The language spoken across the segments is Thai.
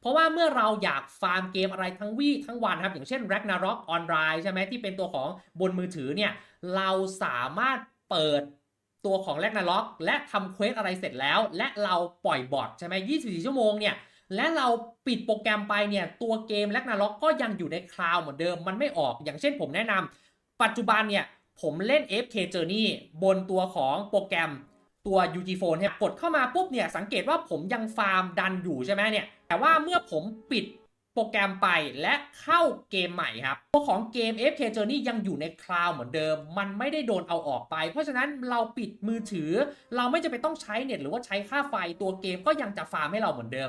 เพราะว่าเมื่อเราอยากฟาร์มเกมอะไรทั้งวี่ทั้งวันครับ อย่างเช่น Ragnarok Online ใช่ไหมที่เป็นตัวของบนมือถือเนี่ย เราสามารถเปิดตัวของ Ragnarok และทำเควสอะไรเสร็จแล้ว และเราปล่อยบอทใช่ไหม24 ชั่วโมงเนี่ยและเราปิดโปรแกรมไปเนี่ยตัวเกม Ragnarok ก็ยังอยู่ในคลาวด์เหมือนเดิมมันไม่ออกอย่างเช่นผมแนะนำปัจจุบันเนี่ยผมเล่น FK Journey บนตัวของโปรแกรมตัว UG Phone เนี่ยกดเข้ามาปุ๊บเนี่ยสังเกตว่าผมยังฟาร์มดันอยู่ใช่ไหมเนี่ย แต่ว่าเมื่อผมปิดโปรแกรมไปและเข้าเกมใหม่ครับตัวของเกม FK Journey ยังอยู่ในคลาวด์เหมือนเดิม มันไม่ได้โดนเอาออกไป เพราะฉะนั้นเราปิดมือถือ เราไม่จะไปต้องใช้เน็ตหรือว่าใช้ค่าไฟตัวเกมก็ยังจะฟาร์มให้เราเหมือนเดิม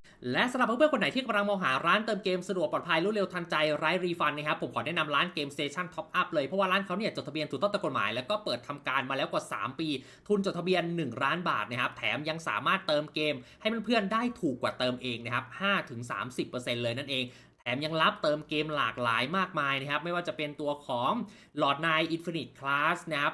และสำหรับเพื่อนๆคนไหนที่กำลังมองหาร้านเติมเกมสะดวกปลอดภัยรวดเร็วทันใจไร้รีฟันนะครับผมขอแนะนำร้านเกม Station Top Up เลย เพราะว่าร้านเขาเนี่ยจดทะเบียนถูกต้องตามกฎหมาย แล้วก็เปิดทำการมาแล้วกว่า 3 ปี ทุนจดทะเบียน 1 ล้านบาทนะครับแถมยังสามารถเติมเกม ให้เพื่อนๆได้ถูกกว่าเติมเองนะครับ5-30%เลยนั่นเองแถมยังรับเติมเกมหลากหลายมากมายนะครับไม่ว่าจะเป็นตัวของ Lord Knight Infinite Class นะครับ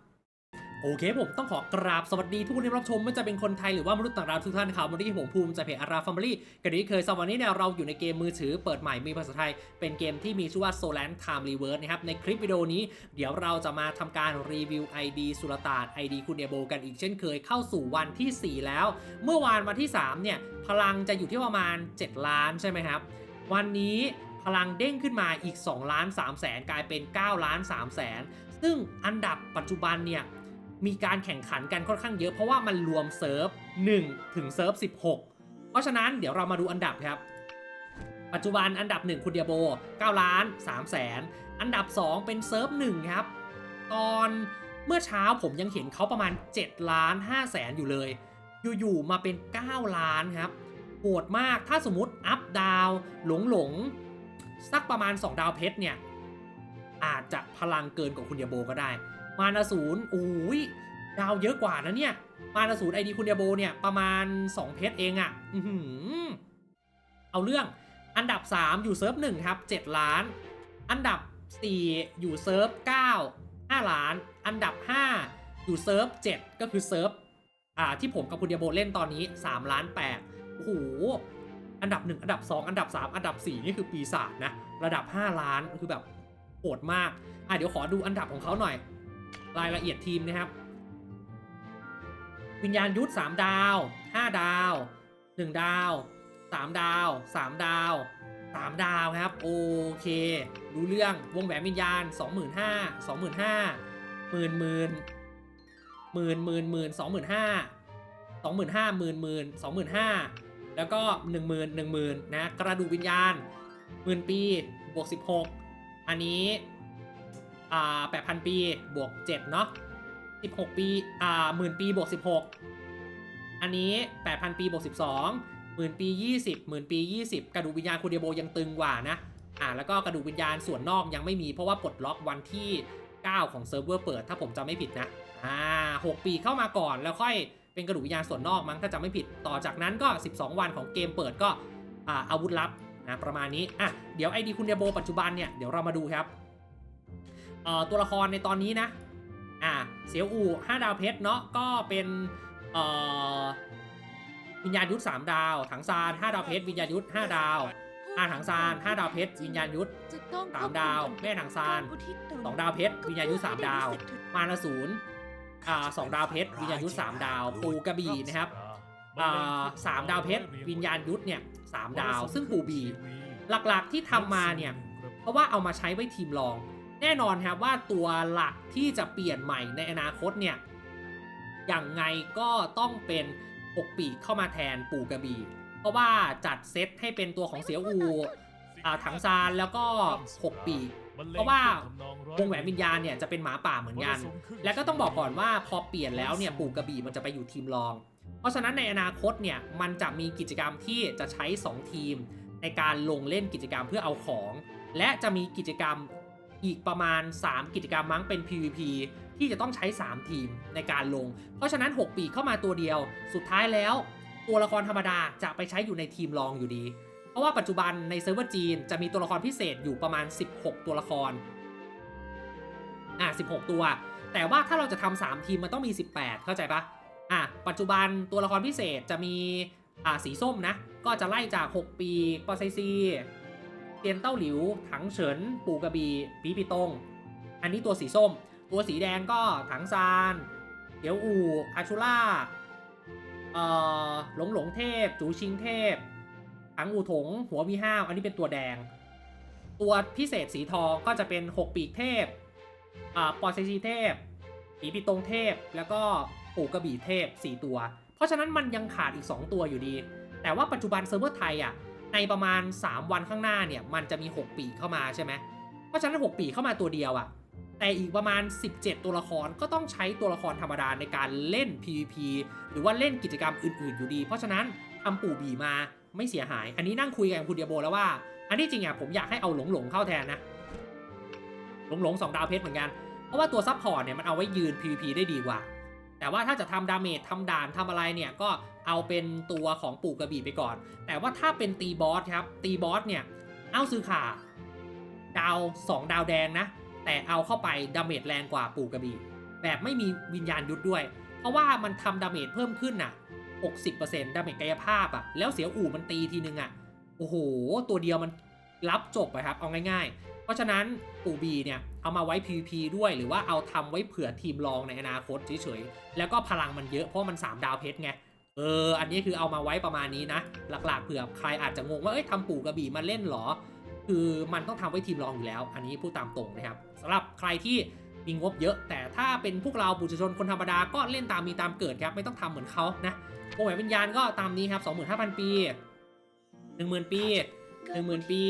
โอเคผมต้องขอกราบสวัสดีทุกคนที่รับชมไม่ว่าจะเป็นคนไทยหรือว่ามนุษย์ต่างดาวทุกท่านครับวันนี้ผมภูมิใจเพจอาราฟาร์มลี่กันนี้เคยสวันนี้เนี่ยเราอยู่ในเกมมือถือเปิดใหม่มีภาษาไทย เป็นเกมที่มีชื่อว่า Solan Time Reverse นะครับในคลิปวิดีโอนี้เดี๋ยวเราจะมาทำการรีวิว ID สุลต่าน ID คุณเดโบกันอีกเช่นเคยเข้าสู่วันที่ 4 แล้ว เมื่อวานวันที่ 3 เนี่ยพลังจะอยู่ที่ประมาณ 7 ล้านใช่ไหมครับวันนี้พลังเด้งขึ้นมาอีก2ล้าน3แสนกลายเป็น9ล้าน3แสนซึ่งอันดับปัจจุบันเนี่ย มีการแข่งขันกันค่อนข้างเยอะเพราะว่ามันรวมเซิร์ฟ1ถึงเซิร์ฟ16 เพราะฉะนั้นเดี๋ยวเรามาดูอันดับครับ ปัจจุบันอันดับ 1 คุณเดียโบ 9 ล้าน3แสนอันดับ 2 เป็นเซิร์ฟ1ครับ ตอนเมื่อเช้าผมยังเห็นเขาประมาณ 7 ล้าน5แสนอยู่เลย อยู่ๆมาเป็น 9 ล้านครับโหดมากถ้าสมมติอัพดาวหลงหลงๆสักประมาณ 2 ดาวเพชรเนี่ยอาจจะพลังเกินกว่าคุณเดียโบก็ได้ มานาศูนย์โอ้ยดาวเยอะกว่านะเนี่ย มานาศูนย์ไอดีคุณเดียโบเนี่ยประมาณ 2 เพชรเองอะ่ะอือหือเอาเรื่องอันดับ 3 อยู่เซิร์ฟ1ครับ 7 ล้าน อันดับ 4 อยู่เซิร์ฟ9 5 ล้าน อันดับ 5 อยู่เซิร์ฟ7ก็คือเซิร์ฟอ่าที่ผมกับคุณเดียโบเล่นตอนนี้ 3 ล้าน8โอ้โหอันดับ 1 อันดับ 2 อันดับ 3 อันดับ 4 นี่คือปีศาจนะ ระดับ 5 ล้านคือแบบโหดมาก อะเดี๋ยวขอดูอันดับของเขาหน่อย รายละเอียดทีมนะครับ วิญญาณยุทธ3ดาว 5 ดาว 1 ดาว 3 ดาว 3 ดาว 3 ดาวครับ โอเค รู้เรื่องวงแหวนวิญญาณ 25,000 25,000หมื่นหมื่นหมื่นหมื่นหมื่นสองหมื่นห้าสองหมื่นห้าหมื่นหมื่นสองหมื่นห้าแล้วก็หนึ่งหมื่นหนึ่งหมื่นนะกระดูกวิญญาณหมื่นปีบวกสิบหกอันนี้ อ่าแปดพันปีบวกเจ็ดเนาะสิบหกปีอ่าหมื่นปีบวกสิบหกอันนี้แปดพันปีบวกสิบสองหมื่นปียี่สิบหมื่นปียี่สิบกระดูกวิญญาณคูเดโบยังตึงกว่านะอ่าแล้วก็กระดูกวิญญาณส่วนนอกยังไม่มีเพราะว่าปลดล็อกวันที่ 9 ของเซิร์ฟเวอร์เปิดถ้าผมจำไม่ผิดนะอ่า6ปีเข้ามาก่อนแล้วค่อยเป็นกระดูกวิญญาณส่วนนอกมั้งถ้าจำไม่ผิดต่อจากนั้นก็ 12 วันของเกมเปิดก็อ่าอาวุธลับนะประมาณนี้อะเดี๋ยวไอดีคุณเดโบปัจจุบันเนี่ยเดี๋ยวเรามาดูครับ ตัวละครในตอนนี้นะ อ่า เสียวอู่5ดาวเพชรเนาะ ก็เป็นเอ่อวิญญาณยุทธ3ดาว ถังซาน5ดาวเพชรวิญญาณยุทธ5ดาวอ่าถังซาน5ดาวเพชรวิญญาณยุทธสามดาว แม่ถังซานสองดาวเพชรวิญญาณยุทธสามดาว มานาศูนย์อ่าสองดาวเพชรวิญญาณยุทธสามดาว ปูกระบี่นะครับอ่าสามดาวเพชรวิญญาณยุทธเนี่ยสามดาว ซึ่งปู่บี หลักๆที่ทำมาเนี่ย เพราะว่าเอามาใช้ไว้ทีมรอง แน่นอนครับว่าตัวหลักที่จะเปลี่ยนใหม่ในอนาคตเนี่ยอย่างไงก็ต้องเป็นปกปีกเข้ามาแทนปู่กระบี่เพราะว่าจัดเซตให้เป็นตัวของเสียอูถังซานแล้วก็หกปีกเพราะว่าวงแหวนวิญญาณเนี่ยจะเป็นหมาป่าเหมือนกัน แล้วก็ต้องบอกก่อนว่าพอเปลี่ยนแล้วเนี่ยปู่กระบี่มันจะไปอยู่ทีมรอง เพราะฉะนั้นในอนาคตเนี่ยมันจะมีกิจกรรมที่จะใช้ 2 ทีม ในการลงเล่นกิจกรรมเพื่อเอาของ และจะมีกิจกรรม อีกประมาณ 3 กิจกรรมมั้งเป็น PVP ที่จะต้องใช้ 3 ทีมในการลง เพราะฉะนั้น 6 ปีเข้ามาตัวเดียว สุดท้ายแล้ว ตัวละครธรรมดาจะไปใช้อยู่ในทีมรองอยู่ดี เพราะว่าปัจจุบันในเซิร์ฟเวอร์จีนจะมีตัวละครพิเศษอยู่ประมาณ 16 ตัวละคร อะ 16 ตัว แต่ว่าถ้าเราจะทำ3ทีมมันต้องมี 18 เข้าใจปะอะ ปัจจุบันตัวละครพิเศษจะมี อ่า สีส้มนะ ก็จะไล่จาก 6 ปีปอไซซี เตียนเต้าหลิว ถังเฉิน ปูกระบีปีปีตง อันนี้ตัวสีส้ม ตัวสีแดงก็ถังซานเดียวอูอาชูล่าเอ่อหลงหลงเทพ จูชิงเทพ ถังอูถง หัวมีห้าว อันนี้เป็นตัวแดง ตัวพิเศษสีทองก็จะเป็น 6 ปีกเทพอ่าปอไซซีเทพปีปีตงเทพ แล้วก็ปู่กระบี่เทพ 4 ตัว เพราะฉะนั้นมันยังขาดอีก 2 ตัวอยู่ดี แต่ว่าปัจจุบันเซิร์ฟเวอร์ไทยอะ ในประมาณ 3 วันข้างหน้าเนี่ยมันจะมี 6 ปีเข้ามาใช่ไหมเพราะฉะนั้น 6 ปีเข้ามาตัวเดียวอะแต่อีกประมาณ 17 ตัวละครก็ต้องใช้ตัวละครธรรมดาในการเล่น PVP หรือว่าเล่นกิจกรรมอื่น ๆ อยู่ดี เพราะฉะนั้นทำปู่บีมาไม่เสียหาย อันนี้นั่งคุยกับคุณเดียโบแล้วว่า อันที่จริงอะผมอยากให้เอาหลงหลงๆเข้าแทนนะ หลงหลงๆสองดาวเพชรเหมือนกัน เพราะว่าตัวซับพอร์ตเนี่ยมันเอาไว้ยืน PVP ได้ดีกว่า แต่ว่าถ้าจะทำดาเมจทำด่านทำอะไรเนี่ยก็ เอาเป็นตัวของปู่กระบี่ไปก่อน แต่ว่าถ้าเป็นตีบอสครับ ตีบอสเนี่ยเอาซื้อขาดาว 2 ดาวแดงนะ แต่เอาเข้าไปดาเมจแรงกว่าปู่กระบี่ แบบไม่มีวิญญาณยุทธด้วย เพราะว่ามันทำดาเมจเพิ่มขึ้นน่ะ 60%ดาเมจกายภาพอะ แล้วเสียอู่มันตีทีนึงอะ โอ้โห ตัวเดียวมันรับจบไปครับ เอาง่าย ๆ เพราะฉะนั้นปู่บีเนี่ย เอามาไว้ PVP ด้วยหรือว่าเอาทำไว้เผื่อทีมรองในอนาคตเฉยๆ แล้วก็พลังมันเยอะเพราะมัน 3 ดาวเพชรไง เออ อันนี้คือเอามาไว้ประมาณนี้นะ หลักๆเผื่อใครอาจจะงงว่า เอ้ยทำปู่กระบี่มาเล่นหรอ คือมันต้องทำไว้ทีมรองอยู่แล้ว อันนี้พูดตามตรงนะครับสำหรับใครที่มีงบเยอะ แต่ถ้าเป็นพวกเราปุถุชนคนธรรมดาก็เล่นตามมีตามเกิดครับ ไม่ต้องทำเหมือนเขานะวงแหวนวิญญาณก็ตามนี้ครับ25,000 ปี 10,000 ปี 10,000 ปี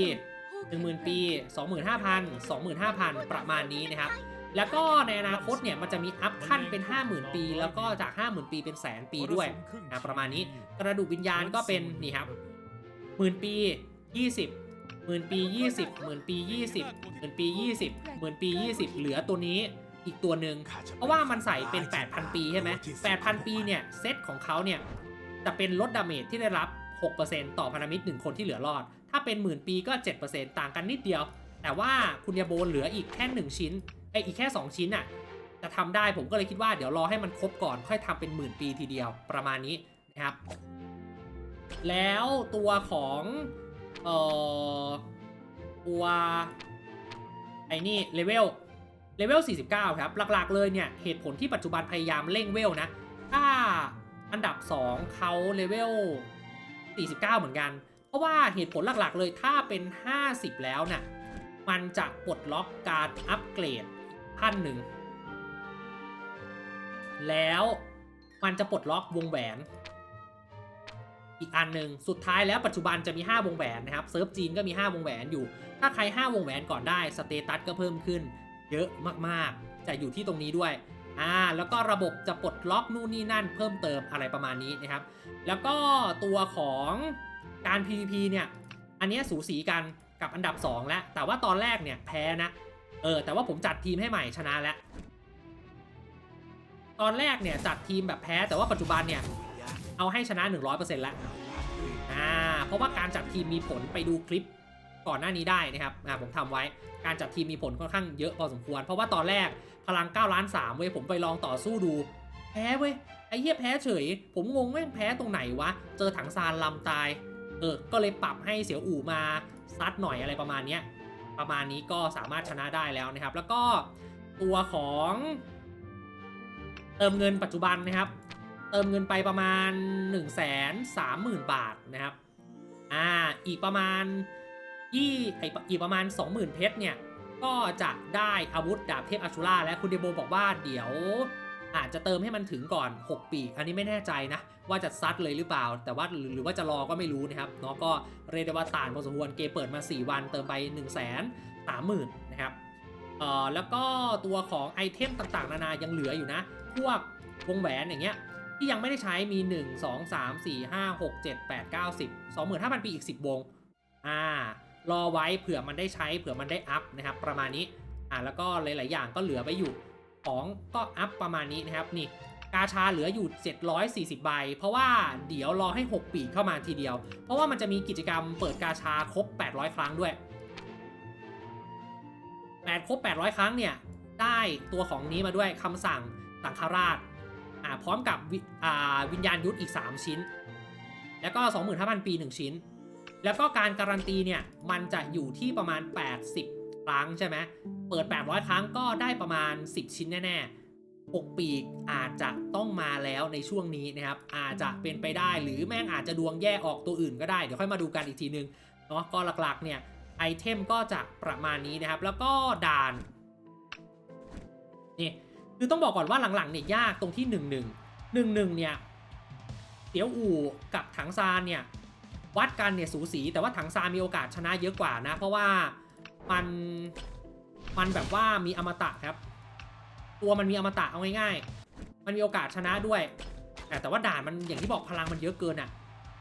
10,000 ปี 25,000 25,000 ประมาณนี้นะครับ แล้วก็ในอนาคตเนี่ยมันจะมีอัพขั้นเป็น 50,000 ปี แล้วก็จาก 50,000 ปีเป็นแสนปีด้วยอะประมาณนี้กระดูกวิญญาณก็เป็นนี่ครับหมื่นปี 20หมื่นปี 20หมื่นปี 20หมื่นปี 20หมื่นปี 20 เหลือตัวนี้อีกตัวหนึ่งเพราะว่ามันใส่เป็น 8,000 ปีใช่ไหม8,000 ปีเนี่ยเซตของเขาเนี่ยจะเป็นลดดาเมจที่ได้รับ 6%ต่อพันธมิตร1คนที่เหลือรอด ถ้าเป็นหมื่นปีก็ 7%ต่างกันนิดเดียว แต่ว่าคุณยาโบเหลืออีกแค่ 1 ชิ้น ไออีกแค่ 2 ชิ้นน่ะจะทำได้ผมก็เลยคิดว่าเดี๋ยวรอให้มันครบก่อนค่อยทำเป็นหมื่นปีทีเดียวประมาณนี้นะครับ แล้วตัวของเอ่อตัวไอ้นี่เลเวลเลเวล 49 ครับ หลักๆเลยเนี่ย เหตุผลที่ปัจจุบันพยายามเร่งเวลนะ ถ้าอันดับ 2เขาเลเวล 49 เหมือนกัน เพราะว่าเหตุผลหลักๆเลยถ้าเป็น 50 แล้วน่ะมันจะปลดล็อกการอัปเกรด ขั้นหนึ่ง แล้วมันจะปลดล็อกวงแหวน อีกอันหนึ่งสุดท้ายแล้วปัจจุบันจะมี 5 วงแหวนนะครับเซิร์ฟจีนก็มี 5 วงแหวนอยู่ ถ้าใคร 5 วงแหวนก่อนได้สเตตัสก็เพิ่มขึ้น เยอะมากๆ จะอยู่ที่ตรงนี้ด้วยอ่าแล้วก็ระบบจะปลดล็อกนู่นนี่นั่นเพิ่มเติมอะไรประมาณนี้นะครับ แล้วก็ตัวของการ PVP เนี่ย อันนี้สูสีกันกับอันดับ 2 แล้ว แต่ว่าตอนแรกเนี่ยแพ้นะ เออแต่ว่าผมจัดทีมให้ใหม่ชนะแล้ว ตอนแรกเนี่ยจัดทีมแบบแพ้แต่ว่าปัจจุบันเนี่ยเอาให้ชนะ 100%แล้วอ่าเพราะว่าการจัดทีมมีผลไปดูคลิปก่อนหน้านี้ได้นะครับอ่าผมทำไว้การจัดทีมมีผลค่อนข้างเยอะพอสมควร เพราะว่าตอนแรกพลัง9ล้าน3เว้ยผมไปลองต่อสู้ดู แพ้เว้ยไอ้เหี้ยแพ้เฉย ผมงงแม่งแพ้ตรงไหนวะ เจอถังซานลำตาย เออ ก็เลยปรับให้เสียวอู่มาซัดหน่อยอะไรประมาณเนี้ย ประมาณนี้ก็สามารถชนะได้แล้วนะครับ แล้วก็ตัวของเติมเงินปัจจุบันนะครับ เติมเงินไปประมาณ 1 3 0 0 0 0 บาทนะครับอ่าอีกประมาณยี่ไออีกประมาณ 20,000 เพชรเนี่ย ก็จะได้อาวุธดาบเทพอาชูราและคุณเดโบบอกว่าเดี๋ยว อาจจะเติมให้มันถึงก่อน 6 ปีอันนี้ไม่แน่ใจนะ ว่าจะซัดเลยหรือเปล่า แต่ว่าหรือว่าจะรอก็ไม่รู้นะครับเนาะก็เรียกได้ว่าต่านพอสมควรเกเปิดมา 4 วันเติมไป 1 3 0 0 0 0นะครับเอ่อแล้วก็ตัวของไอเทมต่างๆ นานายังเหลืออยู่นะ พวกวงแหวนอย่างเงี้ยที่ยังไม่ได้ใช้มี 1 2 3 4 5 6 7 8 9 10 25,000 ปีอีก 10 วงอ่ารอไว้เผื่อมันได้ใช้เผื่อมันได้อัพนะครับประมาณนี้อ่าแล้วก็หลาย ๆ อย่างก็เหลือไปอยู่ ของก็อัพประมาณนี้นะครับนี่กาชาเหลืออยู่ 740 ใบ เพราะว่าเดี๋ยวรอให้ 6 ปีเข้ามาทีเดียว เพราะว่ามันจะมีกิจกรรมเปิดกาชาครบ 800 ครั้งด้วย 8 ครบ 800 ครั้งเนี่ย ได้ตัวของนี้มาด้วยคำสั่งสังฆราชอ่าพร้อมกับวิอ่าวิญญาณยุทธอีก 3 ชิ้น แล้วก็ 25,000 ปี 1 ชิ้น แล้วก็การการันตีเนี่ย มันจะอยู่ที่ประมาณ 80 ครั้งใช่ไหมเปิด 800 ครั้งก็ได้ประมาณ 10 ชิ้นแน่ๆ6ปีกอาจจะต้องมาแล้วในช่วงนี้นะครับ อาจจะเป็นไปได้หรือแม่งอาจจะดวงแย่ออกตัวอื่นก็ได้ เดี๋ยวค่อยมาดูกันอีกทีนึงเนาะก็หลักๆเนี่ยไอเทมก็จะประมาณนี้นะครับ แล้วก็ด่านนี่คือต้องบอกก่อนว่าหลังๆเนี่ยยากตรงที่ 1 1 1 1 เนี่ยเตี๋ยวอู่กับถังซานเนี่ยวัดกันเนี่ยสูสีแต่ว่าถังซานมีโอกาสชนะเยอะกว่านะ เพราะว่า มันมันแบบว่ามีอมตะครับ ตัวมันมีอมตะเอาง่ายๆ มันมีโอกาสชนะด้วย แต่แต่ว่าด่านมันอย่างที่บอกพลังมันเยอะเกินอะ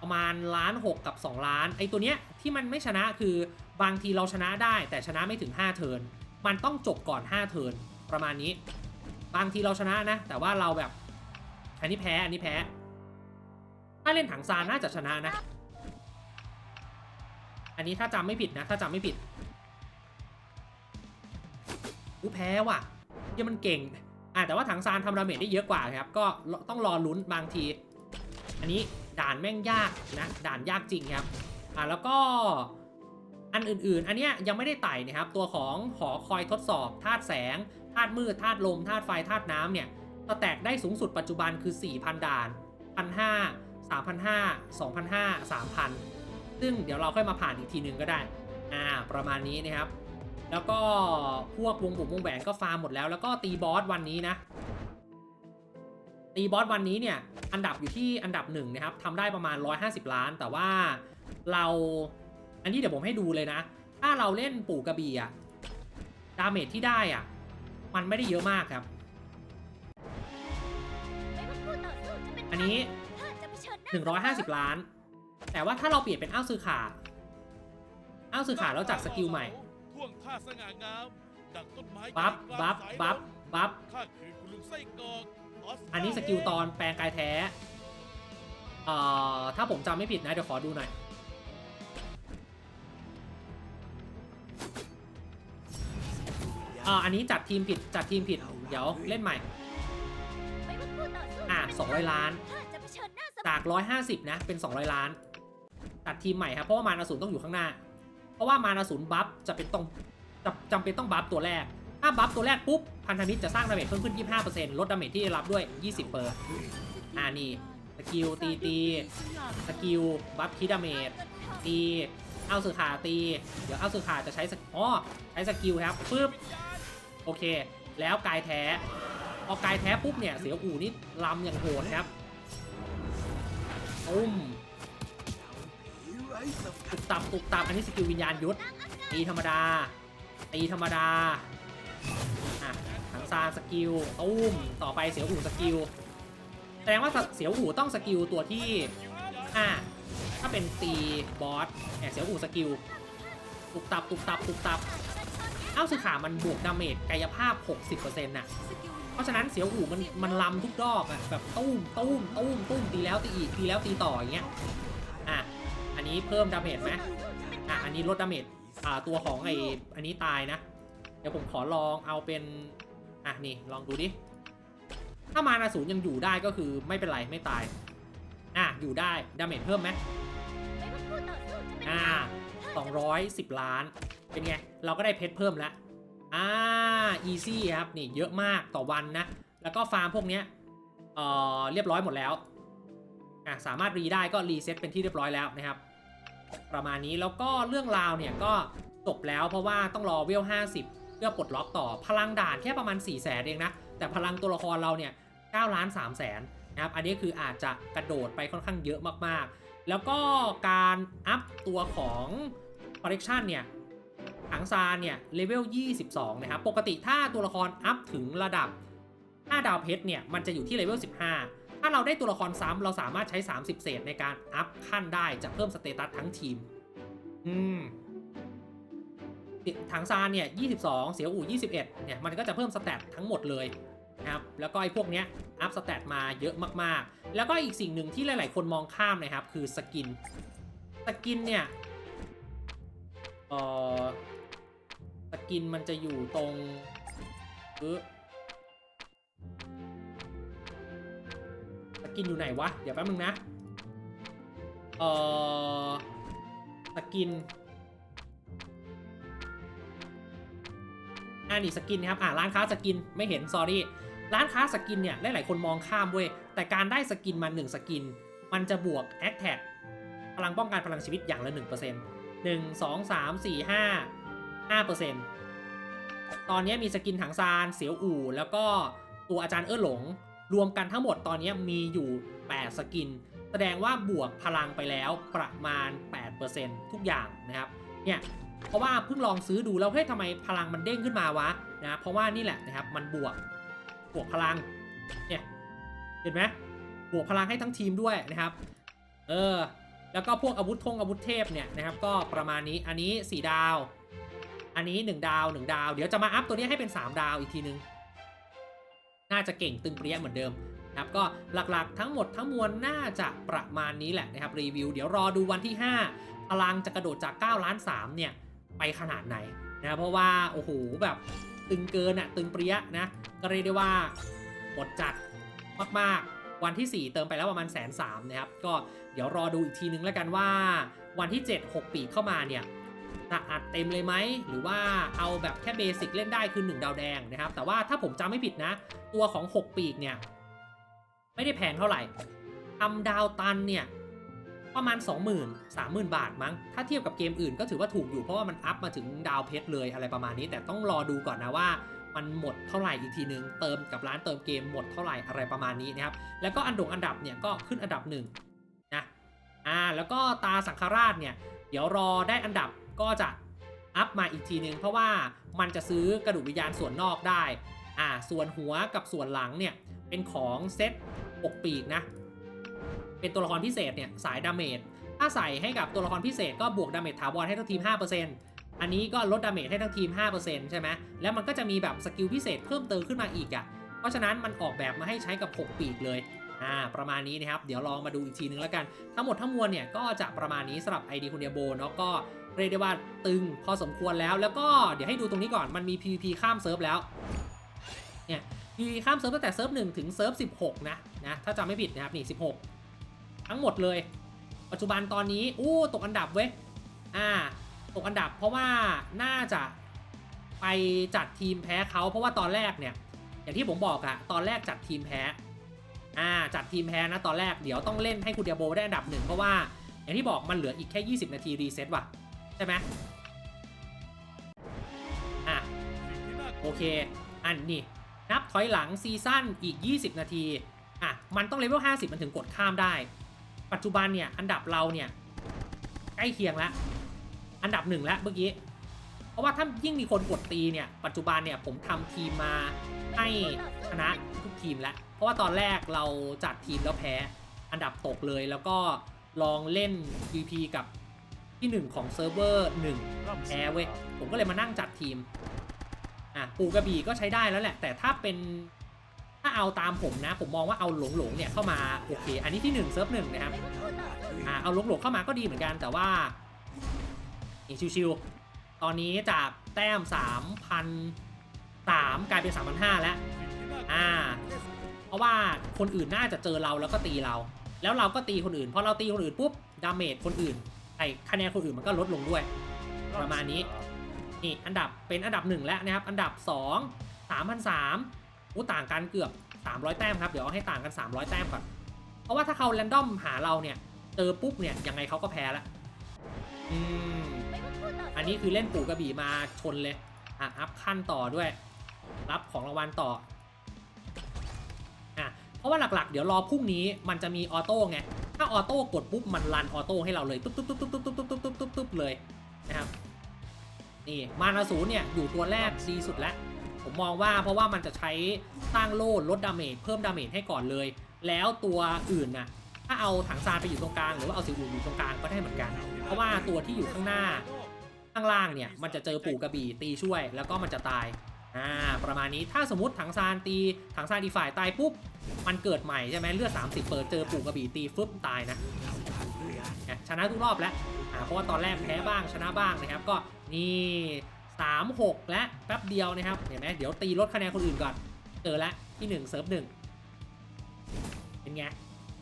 ประมาณล้านหกกับ 2 ล้านไอตัวเนี้ยที่มันไม่ชนะคือบางทีเราชนะได้แต่ชนะไม่ถึง 5 เทิร์นมันต้องจบก่อน 5 เทิร์นประมาณนี้ บางทีเราชนะนะ แต่ว่าเราแบบอันนี้แพ้อันนี้แพ้ ถ้าเล่นถังซานน่าจะชนะนะ อันนี้ถ้าจำไม่ผิดนะ ถ้าจำไม่ผิด กูแพ้ว่ะยังมันเก่งอะแต่ว่าถังซานทำดาเมจได้เยอะกว่าครับ ก็ต้องรอลุ้นบางที อันนี้ด่านแม่งยากนะ ด่านยากจริงครับ อะแล้วก็อันอื่นๆ อันเนี้ยยังไม่ได้ไต่นะครับ ตัวของหอคอยทดสอบธาตุแสงธาตุมืดธาตุลมธาตุไฟธาตุน้ำเนี่ยสแตกได้สูงสุดปัจจุบันคือ 4,000 ด่าน 1,500 3,500 2,500 3,000 ซึ่งเดี๋ยวเราค่อยมาผ่านอีกทีหนึ่งก็ได้ อ่า ประมาณนี้นะครับ แล้วก็พวกวงบุ๋มวงแหวนก็ฟาร์มหมดแล้ว แล้วก็ตีบอสวันนี้นะ ตีบอสวันนี้เนี่ย อันดับอยู่ที่อันดับหนึ่งนะครับทำได้ประมาณ 150 ล้าน แต่ว่าเราอันนี้เดี๋ยวผมให้ดูเลยนะ ถ้าเราเล่นปู่กระบี่อะดาเมจที่ได้อะมันไม่ได้เยอะมากครับ อันนี้ 150 ล้าน แต่ว่าถ้าเราเปลี่ยนเป็นอ้าวซื้อขาอ้าวซื้อขาแล้วจัดสกิลใหม่ ท่วงท่าสง่างาม ดักต้นไม้บัฟกลางบัฟสายบัฟลมบัฟข้าคือคุณลุงไส้กรอกอสการ์อันนี้สกิลตอนแปลงกายแท้ เอ่อ ถ้าผมจำไม่ผิดนะ เดี๋ยวขอดูหน่อย อ่า อันนี้จัดทีมผิด จัดทีมผิด เดี๋ยวเล่นใหม่ อะ200 ล้าน จาก 150 นะ เป็น 200 ล้าน ตัดทีมใหม่ครับ เพราะว่ามานาศูนย์ต้องอยู่ข้างหน้า เพราะว่ามานาศูนย์บัฟจะเป็นต้อง จะจำเป็นต้องบัฟตัวแรก ถ้าบัฟตัวแรกปุ๊บ พันธมิตรจะสร้างดาเมจเพิ่มขึ้น 25%ลดดาเมจที่ได้รับด้วย 20เปอร์อ่านี่สกิลตีตีสกิลบัฟคิดดาเมจตีเอาสื่อขาตี เดี๋ยวเอาสื่อขาจะใช้สกอ๋อใช้สกิลครับปึ๊บโอเค แล้วกายแท้พอกายแท้ปุ๊บเนี่ยเสียวอู่นี่ลำอย่างโหดครับอุ้มตุกตับตุกตับอันนี้สกิลวิญญาณยุทธตีธรรมดา ตีธรรมดา อะถังซานสกิลตุ้ม ต่อไปเสียวอู่สกิล แสดงว่าเสียวอู่ต้องสกิลตัวที่ อะถ้าเป็นตีบอสแอบเสียวอู่สกิล ตุกตับ ตุกตับ ตุกตับ เอ้าสื่อขามันบวกดาเมจกายภาพ 60%น่ะ เพราะฉะนั้นเสียวอู่มันมันลำทุกดอกอะแบบตุ้มตุ้มตุ้มตุ้มตีแล้วตีอีกตีแล้วตีต่ออย่างเงี้ย อะ อันนี้เพิ่มดาเมจไหมอะ อันนี้ลดดาเมจ อ่าตัวของไออันนี้ตายนะ เดี๋ยวผมขอลองเอาเป็น อะนี่ลองดูดิ ถ้ามานาศูนย์ยังอยู่ได้ก็คือไม่เป็นไรไม่ตาย อะอยู่ได้ดาเมจเพิ่มไหมอ่า210 ล้าน เป็นไง เราก็ได้เพชรเพิ่มแล้ว อ่า easy ครับ นี่เยอะมากต่อวันนะ แล้วก็ฟาร์มพวกเนี้ย เอ่อ เรียบร้อยหมดแล้ว อะ สามารถรีได้ก็รีเซ็ตเป็นที่เรียบร้อยแล้วนะครับ ประมาณนี้แล้วก็เรื่องราวเนี่ยก็จบแล้วเพราะว่าต้องรอเวล 50 เพื่อปลดล็อกต่อพลังด่านแค่ประมาณ 4 0 0แสนเองนะ แต่พลังตัวละครเราเนี่ย9ล้าน3แสนนะครับอันนี้คืออาจจะกระโดดไปค่อนข้างเยอะมากๆ แล้วก็การอัพตัวของ Collection เนี่ยถังซานเนี่ยเลเวล 22 นะครับ ปกติถ้าตัวละครอัพถึงระดับ5ดาวเพชรเนี่ย มันจะอยู่ที่เลเวล 15 ถ้าเราได้ตัวละครซ้ำเราสามารถใช้ 30 เศษในการอัพขั้นได้จะเพิ่มสเตตัสทั้งทีม อืมถังซานเนี่ย 22 เสียวอู่ 21 เนี่ย มันก็จะเพิ่มสแตททั้งหมดเลยนะครับ แล้วก็ไอ้พวกเนี้ยอัพสแตทมาเยอะมากๆ แล้วก็อีกสิ่งหนึ่งที่หลาย ๆ คนมองข้ามนะครับ คือสกิน สกินเนี่ยเออสกินมันจะอยู่ตรงเอ กินอยู่ไหนวะ เดี๋ยวแป๊บนึงนะเออสกินอ่านี่สกินนะครับ อ่าร้านค้าสกินไม่เห็นซอรี่ร้านค้าสกินเนี่ยหลายๆคนมองข้ามเว้ย แต่การได้สกินมา1สกิน มันจะบวก a t t a c พลังป้องกันพลังชีวิตอย่างละ 1% 1 2 3 4 5 5%ตอนนี้มีสกินถังซาน เสียวอู่ แล้วก็ตัวอาจารย์เอื้อหลง รวมกันทั้งหมดตอนนี้มีอยู่ 8 สกิน แสดงว่าบวกพลังไปแล้วประมาณ 8%ทุกอย่างนะครับ เนี่ย เพราะว่าเพิ่งลองซื้อดูแล้วเฮ้ยทำไมพลังมันเด้งขึ้นมาวะนะ เพราะว่านี่แหละนะครับ มันบวก บวกพลัง เนี่ย เห็นไหมบวกพลังให้ทั้งทีมด้วยนะครับ เออ แล้วก็พวกอาวุธทงอาวุธเทพเนี่ยนะครับ ก็ประมาณนี้ อันนี้ 4 ดาว อันนี้ 1 ดาว 1 ดาว เดี๋ยวจะมาอัพตัวนี้ให้เป็น 3 ดาวอีกทีนึง น่าจะเก่งตึงเปรี้ยเหมือนเดิมนะครับก็หลักๆทั้งหมดทั้งมวลน่าจะประมาณนี้แหละนะครับรีวิว เดี๋ยวรอดูวันที่5พลังจะกระโดดจาก 9 ล้าน 3 เนี่ย ไปขนาดไหนนะเพราะว่า โอ้โห แบบตึงเกินอะตึงเปรี้ยนะ ก็เรียกได้ว่าหมดจัดมากๆ วันที่ 4 เติมไปแล้วประมาณแสนสามนะครับ ก็เดี๋ยวรอดูอีกทีนึงแล้วกันว่า วันที่ 7 6 ปีเข้ามาเนี่ย จะอัดเต็มเลยไหม หรือว่าเอาแบบแค่เบสิกเล่นได้คือ 1 ดาวแดงนะครับ แต่ว่าถ้าผมจำไม่ผิดนะ ตัวของ 6 ปีกเนี่ย ไม่ได้แพงเท่าไหร่ทำดาวตันเนี่ย ประมาณ 20,000 30,000 บาทมั้ง ถ้าเทียบกับเกมอื่นก็ถือว่าถูกอยู่เพราะว่ามันอัพมาถึงดาวเพชรเลยอะไรประมาณนี้ แต่ต้องรอดูก่อนนะว่ามันหมดเท่าไหร่อีกทีนึง เติมกับร้านเติมเกมหมดเท่าไหร่อะไรประมาณนี้นะครับ แล้วก็อันดงอันดับเนี่ยก็ขึ้นอันดับหนึ่งนะ อ่า แล้วก็ตาสังฆราชเนี่ย เดี๋ยวรอได้อันดับ ก็จะอัพมาอีกทีนึง เพราะว่ามันจะซื้อกระดูกวิญญาณส่วนนอกได้ อ่า ส่วนหัวกับส่วนหลังเนี่ย เป็นของเซตปกปีกนะ เป็นตัวละครพิเศษเนี่ยสายดาเมจ ถ้าใส่ให้กับตัวละครพิเศษก็บวกดาเมจถาวรให้ทั้งทีม 5%อันนี้ก็ลดดาเมจให้ทั้งทีม 5%ใช่ไหม แล้วมันก็จะมีแบบสกิลพิเศษเพิ่มเติมขึ้นมาอีกอะ่ะ เพราะฉะนั้นมันออกแบบมาให้ใช้กับ 6 ปีกเลย อ่า ประมาณนี้นะครับ เดี๋ยวลองมาดูอีกทีนึงแล้วกัน ทั้งหมดทั้งมวลเนี่ยก็จะประมาณนี้สำหรับ ID คุณเดียโบเนาะก็ เรียกได้ว่าตึงพอสมควรแล้ว แล้วก็เดี๋ยวให้ดูตรงนี้ก่อนมันมี PVP ข้ามเซิร์ฟแล้วเนี่ย PVP ข้ามเซิร์ฟตั้งแต่เซิร์ฟ1ถึงเซิร์ฟ16 นะนะถ้าจำไม่ผิดนะครับนี่ 16 ทั้งหมดเลย ปัจจุบันตอนนี้อู้ตกอันดับเว้ยอ่าตกอันดับเพราะว่าน่าจะไปจัดทีมแพ้เขาเพราะว่าตอนแรกเนี่ย อย่างที่ผมบอกอะตอนแรกจัดทีมแพ้อ่าจัดทีมแพ้นะตอนแรกเดี๋ยวต้องเล่นให้คุณเดียโบได้อันดับหนึ่งเพราะว่าอย่างที่บอกมันเหลืออีกแค่ 20 นาทีรีเซ็ตว่ะ ช่ไหมอะ โอเค อันนี้นับถอยหลังซีซั่นอีก 20 นาที อะ มันต้องเลเวล 50 มันถึงกดข้ามได้ ปัจจุบันเนี่ย อันดับเราเนี่ย ใกล้เคียงแล้ว อันดับหนึ่งแล้วเมื่อกี้ เพราะว่าถ้ายิ่งมีคนกดตีเนี่ย ปัจจุบันเนี่ยผมทำทีมมาให้ชนะทุกทีมแล้ว เพราะว่าตอนแรกเราจัดทีมแล้วแพ้ อันดับตกเลยแล้วก็ลองเล่น VP กับ ที่หนึ่งของเซิร์ฟเวอร์หนึ่งแพ้เว้ย ผมก็เลยมานั่งจัดทีม อะปูกระบี่ก็ใช้ได้แล้วแหละ แต่ถ้าเป็นถ้าเอาตามผมนะ ผมมองว่าเอาหลงหลงเนี่ยเข้ามาโอเค อันนี้ที่หนึ่งเซิร์ฟหนึ่งนะครับ อ่าเอาหลงหลงเข้ามาก็ดีเหมือนกัน แต่ว่าชิวๆตอนนี้จากแต้ม 3,003กลายเป็น 3,500 แล้วสิ่งที่น่ากลัวอ่า เพราะว่าคนอื่นน่าจะเจอเราแล้วก็ตีเรา แล้วเราก็ตีคนอื่น พอเราตีคนอื่นปุ๊บ ดาเมจคนอื่น อคะแนนคนอื่นมันก็ลดลงด้วย ประมาณนี้นี่อันดับเป็นอันดับหนึ่งแล้วนะครับ อันดับ 2 3,003อู้ต่างกันเกือบ 300 แต้มครับ เดี๋ยวให้ต่างกัน 300 แต้มก่อน เพราะว่าถ้าเขาแรนดอมหาเราเนี่ยเจอปุ๊บเนี่ยยังไงเขาก็แพ้ละอืมอันนี้คือเล่นปู่กระบี่มาชนเลยอะอัพขั้นต่อด้วย รับของรางวัลต่ออะเพราะว่าหลักๆ เดี๋ยวรอพรุ่งนี้มันจะมีออโต้ไง ถ้าออโต้กดปุ๊บมันรันออโต้ให้เราเลยตุ๊บตุ๊บตุ๊บตุ๊บตุ๊บตุ๊บตุ๊บตุ๊บตุ๊บตุ๊บเลยนะครับนี่มานาศูนย์เนี่ยอยู่ตัวแรกดีสุดแล้วผมมองว่าเพราะว่ามันจะใช้สร้างโล่ลดดาเมจเพิ่มดาเมจให้ก่อนเลย แล้วตัวอื่นน่ะถ้าเอาถังซานไปอยู่ตรงกลางหรือว่าเอาสิวอุ่นอยู่ตรงกลางก็ได้เหมือนกัน เพราะว่าตัวที่อยู่ข้างหน้าข้างล่างเนี่ยมันจะเจอปู่กระบี่ตีช่วย แล้วก็มันจะตาย อ่าประมาณนี้ถ้าสมมติถังซานตีถังซานอีฝ่ายตายปุ๊บมันเกิดใหม่ใช่ไหมเลือด 30 เปิดเจอปู่กระบี่ตีฟึบตายนะชนะทุกรอบแล้วเพราะว่าตอนแรกแพ้บ้างชนะบ้างนะครับ ก็นี่สามหกและแป๊บเดียวนะครับเห็นไหมเดี๋ยวตีลดคะแนนคนอื่นก่อนเจอแล้วที่หนึ่งเซิร์ฟหนึ่งเป็นไง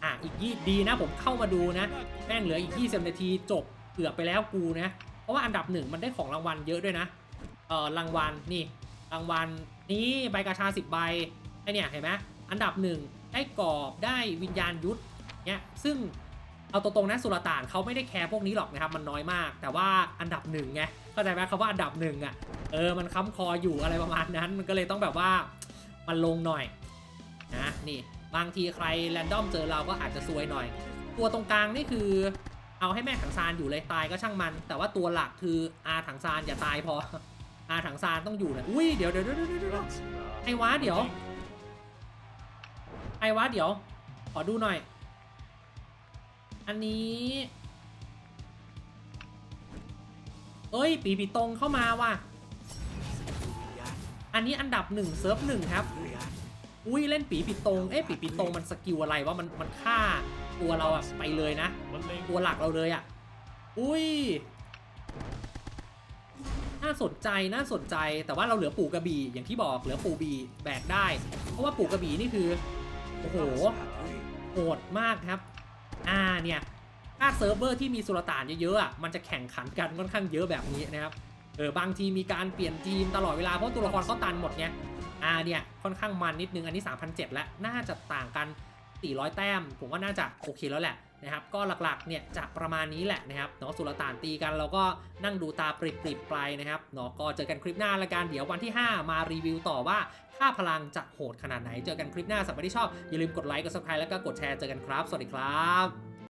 อะอีกยี่ดีนะผมเข้ามาดูนะ แม่งเหลืออีก 20 นาทีจบเกือบไปแล้วกูนะ เพราะว่าอันดับหนึ่งมันได้ของรางวัลเยอะด้วยนะเออรางวัลนี่ รางวัลนี่ใบกาชา 10 ใบไอเนี่ยเห็นไหมอันดับหนึ่งได้กรอบได้วิญญาณยุทธเนี่ยซึ่งเอาตรงๆนะสุลต่านเขาไม่ได้แคร์พวกนี้หรอกนะครับมันน้อยมาก แต่ว่าอันดับหนึ่งไงเข้าใจไหมคำว่าอันดับหนึ่งอะเออมันค้ำคออยู่อะไรประมาณนั้น มันก็เลยต้องแบบว่ามันลงหน่อยนะนี่บางทีใครแรนดอมเจอเราก็อาจจะซวยหน่อย ตัวตรงกลางนี่คือเอาให้แม่ถังซานอยู่เลยตายก็ช่างมัน แต่ว่าตัวหลักคืออาถังซานอย่าตายพอ อาถังซานต้องอยู่นะอุ้ยเดี๋ยวเดี๋ยวเดี๋ยวเดี๋ยวเดี๋ยวไอ้วะเดี๋ยว ไอ้วะเดี๋ยว ขอดูหน่อย อันนี้เอ้ย ปีปีตรงเข้ามาว่ะ อันนี้อันดับหนึ่งเซิร์ฟหนึ่งครับ อุ้ยเล่นปีปีตรง เอ๊ะปีปีตรงมันสกิลอะไรวะ มันมันฆ่าตัวเราอะไปเลยนะ ตัวหลักเราเลยอะอุ้ยาสนใจน่าสนใจ แต่ว่าเราเหลือปู่กระบี่อย่างที่บอกเหลือปู่บีแบกได้ เพราะว่าปู่กระบี่นี่คือโอ้โหโหดมากครับ อ่าเนี่ยถ้าเซิร์ฟเวอร์ที่มีสุลต่านเยอะๆมันจะแข่งขันกันค่อนข้างเยอะแบบนี้นะครับเออบางทีมีการเปลี่ยนทีมตลอดเวลาเพราะตัวละครเขาตันหมดไงอ่าเนี่ยค่อนข้างมันนิดนึงอันนี้3,007แล้วน่าจะต่างกัน 400 แต้ม ผมว่าน่าจะโอเคแล้วแหละ นะครับก็หลักๆเนี่ยจะประมาณนี้แหละนะครับเนาะสุลต่านตีกันเราก็นั่งดูตาปริบๆไปนะครับเนาะก็เจอกันคลิปหน้าละกันเดี๋ยววันที่ 5 มารีวิวต่อว่าค่าพลังจะโหดขนาดไหนเจอกันคลิปหน้าสำหรับที่ชอบอย่าลืมกดไลค์กด subscribe แล้วก็กดแชร์เจอกันครับ สวัสดีครับ